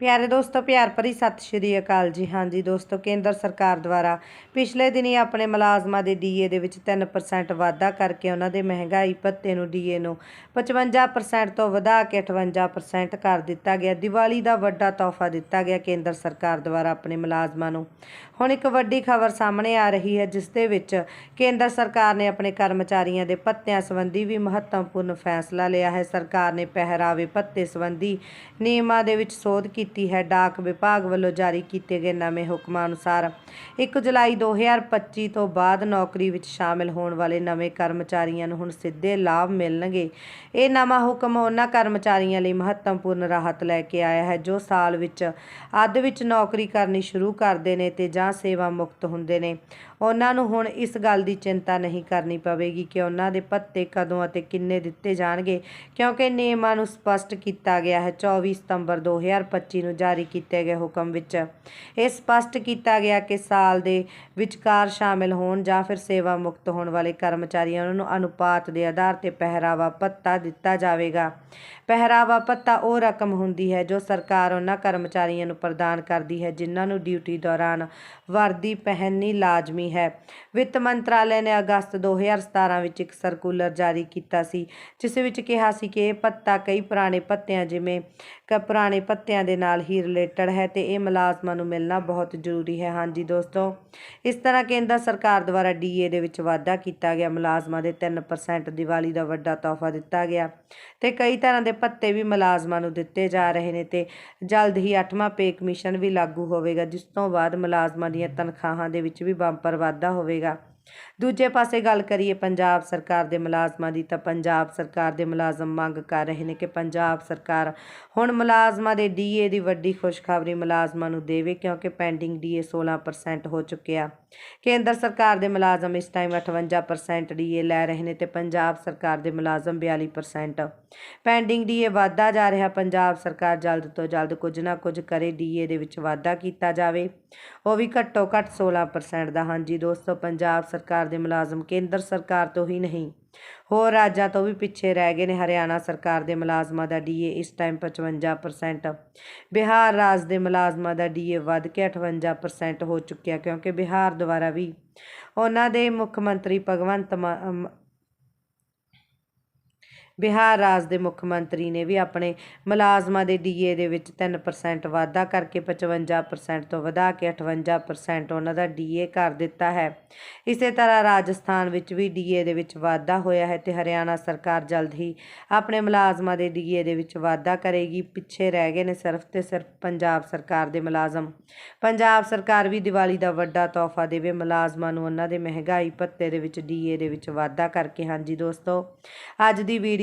ਪਿਆਰੇ ਦੋਸਤੋ, ਪਿਆਰ ਭਰੀ ਸਤਿ ਸ਼੍ਰੀ ਅਕਾਲ ਜੀ। ਹਾਂਜੀ ਦੋਸਤੋ, ਕੇਂਦਰ ਸਰਕਾਰ ਦੁਆਰਾ ਪਿਛਲੇ ਦਿਨੀ ਆਪਣੇ ਮੁਲਾਜ਼ਮਾਂ ਦੇ ਡੀਏ ਦੇ ਵਿੱਚ 3% ਵਾਧਾ ਕਰਕੇ ਉਹਨਾਂ ਦੇ ਮਹਿੰਗਾਈ ਭੱਤੇ ਨੂੰ ਡੀਏ ਨੂੰ 55% ਤੋਂ ਵਧਾ ਕੇ 58% ਕਰ ਦਿੱਤਾ ਗਿਆ। ਦੀਵਾਲੀ ਦਾ ਵੱਡਾ ਤੋਹਫਾ ਦਿੱਤਾ ਗਿਆ ਕੇਂਦਰ ਸਰਕਾਰ ਦੁਆਰਾ ਆਪਣੇ ਮੁਲਾਜ਼ਮਾਂ ਨੂੰ। ਹੁਣ ਇੱਕ ਵੱਡੀ ਖਬਰ ਸਾਹਮਣੇ ਆ ਰਹੀ ਹੈ, ਜਿਸ ਦੇ ਵਿੱਚ ਕੇਂਦਰ ਸਰਕਾਰ ਨੇ ਆਪਣੇ ਕਰਮਚਾਰੀਆਂ ਦੇ ਭੱਤਿਆਂ ਸੰਬੰਧੀ ਵੀ ਮਹੱਤਵਪੂਰਨ ਫੈਸਲਾ ਲਿਆ ਹੈ। ਸਰਕਾਰ ਨੇ ਪਹਿਰਾਵੇ ਭੱਤੇ ਸੰਬੰਧੀ ਨਿਯਮਾਂ ਦੇ ਵਿੱਚ ਸੋਧ ਕੀਤੀ ਕੀਤੀ ਹੈ। ਡਾਕ ਵਿਭਾਗ ਵੱਲੋਂ ਜਾਰੀ ਕੀਤੇ ਗਏ ਨਵੇਂ ਹੁਕਮਾਂ ਅਨੁਸਾਰ 1 ਜੁਲਾਈ 2025 ਤੋਂ ਬਾਅਦ ਨੌਕਰੀ ਵਿੱਚ ਸ਼ਾਮਿਲ ਹੋਣ ਵਾਲੇ ਨਵੇਂ ਕਰਮਚਾਰੀਆਂ ਨੂੰ ਹੁਣ ਸਿੱਧੇ ਲਾਭ ਮਿਲਣਗੇ। ਇਹ ਨਵਾਂ ਹੁਕਮ ਉਹਨਾਂ ਕਰਮਚਾਰੀਆਂ ਲਈ ਮਹੱਤਵਪੂਰਨ ਰਾਹਤ ਲੈ ਕੇ ਆਇਆ ਹੈ ਜੋ ਸਾਲ ਵਿੱਚ ਅੱਧ ਵਿੱਚ ਨੌਕਰੀ ਕਰਨੀ ਸ਼ੁਰੂ ਕਰਦੇ ਨੇ ਤੇ ਜਾਂ ਸੇਵਾ ਮੁਕਤ ਹੁੰਦੇ ਨੇ। ਉਹਨਾਂ ਨੂੰ ਹੁਣ ਇਸ ਗੱਲ ਦੀ ਚਿੰਤਾ ਨਹੀਂ ਕਰਨੀ ਪਵੇਗੀ ਕਿ ਉਹਨਾਂ ਦੇ ਭੱਤੇ ਕਦੋਂ ਅਤੇ ਕਿੰਨੇ ਦਿੱਤੇ ਜਾਣਗੇ, ਕਿਉਂਕਿ ਨਿਯਮਾਂ ਨੂੰ ਸਪਸ਼ਟ ਕੀਤਾ ਗਿਆ ਹੈ। 24 ਸਤੰਬਰ 2025 ਨੂੰ ਜਾਰੀ ਕੀਤੇ ਗਏ ਹੁਕਮ ਵਿੱਚ। ਇਹ ਸਪਸ਼ਟ ਕੀਤਾ ਗਿਆ ਕਿ ਸਾਲ ਦੇ ਵਿਚਕਾਰ ਸ਼ਾਮਿਲ ਹੋਣ ਜਾਂ ਫਿਰ ਸੇਵਾ ਮੁਕਤ ਹੋਣ ਵਾਲੇ ਕਰਮਚਾਰੀਆਂ ਨੂੰ ਅਨੁਪਾਤ ਦੇ ਆਧਾਰ ਤੇ ਪਹਿਰਾਵਾ ਭੱਤਾ ਦਿੱਤਾ ਜਾਵੇਗਾ। ਪਹਿਰਾਵਾ ਭੱਤਾ ਉਹ ਰਕਮ ਹੁੰਦੀ ਹੈ ਜੋ ਸਰਕਾਰ ਉਹਨਾਂ ਕਰਮਚਾਰੀਆਂ ਨੂੰ ਪ੍ਰਦਾਨ ਕਰਦੀ ਹੈ ਜਿਨ੍ਹਾਂ ਨੂੰ ਡਿਊਟੀ ਦੌਰਾਨ ਵਰਦੀ ਪਹਿਨਣੀ ਲਾਜ਼ਮੀ ਹੈ। ਵਿੱਤ ਮੰਤਰਾਲੇ ਨੇ ਅਗਸਤ 2017 ਵਿੱਚ ਇੱਕ ਸਰਕੂਲਰ ਜਾਰੀ ਕੀਤਾ ਸੀ, ਜਿਸ ਵਿੱਚ ਕਿਹਾ ਸੀ ਕਿ ਇਹ ਭੱਤਾ ਕਈ ਪੁਰਾਣੇ ਭੱਤਿਆਂ ਜਿਵੇਂ ਕ ਪੁਰਾਣੇ ਭੱਤਿਆਂ ਦੇ ਨਾਲ ਹੀ ਰਿਲੇਟਡ ਹੈ ਤੇ ਇਹ ਮੁਲਾਜ਼ਮਾਂ ਨੂੰ ਮਿਲਣਾ ਬਹੁਤ ਜ਼ਰੂਰੀ ਹੈ। ਹਾਂਜੀ ਦੋਸਤੋ, ਇਸ ਤਰ੍ਹਾਂ ਕੇਂਦਰ ਸਰਕਾਰ ਦੁਆਰਾ ਡੀਏ ਦੇ ਵਿੱਚ ਵਾਧਾ ਕੀਤਾ ਗਿਆ। ਮੁਲਾਜ਼ਮਾਂ ਦੇ 3% ਦੀਵਾਲੀ ਦਾ ਵੱਡਾ ਤੋਹਫਾ ਦਿੱਤਾ ਗਿਆ ਤੇ ਕਈ ਤਰ੍ਹਾਂ ਦੇ ਭੱਤੇ ਵੀ ਮੁਲਾਜ਼ਮਾਂ ਨੂੰ ਦਿੱਤੇ ਜਾ ਰਹੇ ਨੇ ਤੇ ਜਲਦ ਹੀ 8ਵਾਂ ਪੇ ਕਮਿਸ਼ਨ ਵੀ ਲਾਗੂ ਹੋਵੇਗਾ, ਜਿਸ ਤੋਂ ਬਾਅਦ ਮੁਲਾਜ਼ਮਾਂ ਦੀਆਂ ਤਨਖਾਹਾਂ ਦੇ ਵਿੱਚ ਵੀ ਬੰਪਰ ਵਾਧਾ ਹੋਵੇਗਾ। ਦੂਜੇ ਪਾਸੇ ਗੱਲ ਕਰੀਏ ਪੰਜਾਬ ਸਰਕਾਰ ਦੇ ਮੁਲਾਜ਼ਮਾਂ ਦੀ, ਤਾਂ ਪੰਜਾਬ ਸਰਕਾਰ ਦੇ ਮੁਲਾਜ਼ਮ ਮੰਗ ਕਰ ਰਹੇ ਨੇ ਕਿ ਪੰਜਾਬ ਸਰਕਾਰ ਹੁਣ ਮੁਲਾਜ਼ਮਾਂ ਦੇ ਡੀਏ ਦੀ ਵੱਡੀ ਖੁਸ਼ਖਬਰੀ ਮੁਲਾਜ਼ਮਾਂ ਨੂੰ ਦੇਵੇ, ਕਿਉਂਕਿ ਪੈਂਡਿੰਗ ਡੀਏ 16% ਹੋ ਚੁੱਕਿਆ। ਕੇਂਦਰ ਸਰਕਾਰ ਦੇ ਮੁਲਾਜ਼ਮ ਇਸ ਟਾਈਮ 58% ਡੀਏ ਲੈ ਰਹੇ ਨੇ ਤੇ ਪੰਜਾਬ ਸਰਕਾਰ ਦੇ ਮੁਲਾਜ਼ਮ 42% ਪੈਂਡਿੰਗ ਡੀਏ ਵਾਧਾ ਜਾ ਰਿਹਾ, ਪੰਜਾਬ ਸਰਕਾਰ ਜਲਦ ਤੋਂ ਜਲਦ ਕੁਝ ਨਾ ਕੁਝ ਕਰੇ ਡੀਏ ਦੇ ਵਿੱਚ ਵਾਧਾ ਕੀਤਾ ਜਾਵੇ। ਉਹ ਵੀ ਘੱਟੋ ਘੱਟ 16% ਦਾ, ਹਾਂਜੀ ਦੋਸਤੋ, ਪੰਜਾਬ ਸਰਕਾਰ ਦੇ ਮੁਲਾਜ਼ਮ, ਕੇਂਦਰ ਸਰਕਾਰ ਤੋਂ ਹੀ ਨਹੀਂ। ਹੋਰ ਰਾਜਾਂ ਤੋਂ ਵੀ ਪਿੱਛੇ ਰਹਿ ਗਏ ਨੇ ਹਰਿਆਣਾ ਸਰਕਾਰ ਦੇ ਮੁਲਾਜ਼ਮਾਂ ਦਾ ਡੀਏ ਇਸ ਟਾਈਮ 55% ਬਿਹਾਰ ਰਾਜ ਦੇ ਮੁਲਾਜ਼ਮਾਂ ਦਾ ਡੀਏ ਵੱਧ ਕੇ 58% ਹੋ ਚੁੱਕਿਆ ਕਿਉਂਕਿ ਬਿਹਾਰ ਦੁਆਰਾ ਵੀ ਉਹਨਾਂ ਦੇ ਮੁੱਖ ਮੰਤਰੀ ਭਗਵੰਤ ਮਾ- ਬਿਹਾਰ ਰਾਜ ਦੇ ਮੁੱਖ ਮੰਤਰੀ ਨੇ ਵੀ ਆਪਣੇ ਮੁਲਾਜ਼ਮਾਂ ਦੇ ਡੀਏ ਦੇ ਵਿੱਚ 3% ਵਾਧਾ ਕਰਕੇ 55% ਤੋਂ ਵਧਾ ਕੇ 58% ਉਹਨਾਂ ਦਾ ਡੀਏ ਕਰ ਦਿੱਤਾ ਹੈ। ਇਸੇ ਤਰ੍ਹਾਂ ਰਾਜਸਥਾਨ ਵਿੱਚ ਵੀ ਡੀਏ ਦੇ ਵਿੱਚ ਵਾਧਾ ਹੋਇਆ ਹੈ ਤੇ ਹਰਿਆਣਾ ਸਰਕਾਰ ਜਲਦ ਹੀ ਆਪਣੇ ਮੁਲਾਜ਼ਮਾਂ ਦੇ ਡੀਏ ਦੇ ਵਿੱਚ ਵਾਧਾ ਕਰੇਗੀ। ਪਿੱਛੇ ਰਹਿ ਗਏ ਨੇ ਸਿਰਫ ਤੇ ਸਿਰਫ ਪੰਜਾਬ ਸਰਕਾਰ ਦੇ ਮੁਲਾਜ਼ਮ। ਪੰਜਾਬ ਸਰਕਾਰ ਵੀ ਦੀਵਾਲੀ ਦਾ ਵੱਡਾ ਤੋਹਫਾ ਦੇਵੇ। ਮੁਲਾਜ਼ਮਾਂ ਨੂੰ ਉਹਨਾਂ ਦੇ ਮਹਿੰਗਾਈ ਭੱਤੇ ਦੇ ਵਿੱਚ ਡੀਏ ਦੇ ਵਿੱਚ ਵਾਧਾ ਕਰਕੇ। ਹਾਂਜੀ ਦੋਸਤੋ, ਅੱਜ ਦੀ ਵੀਡੀਓ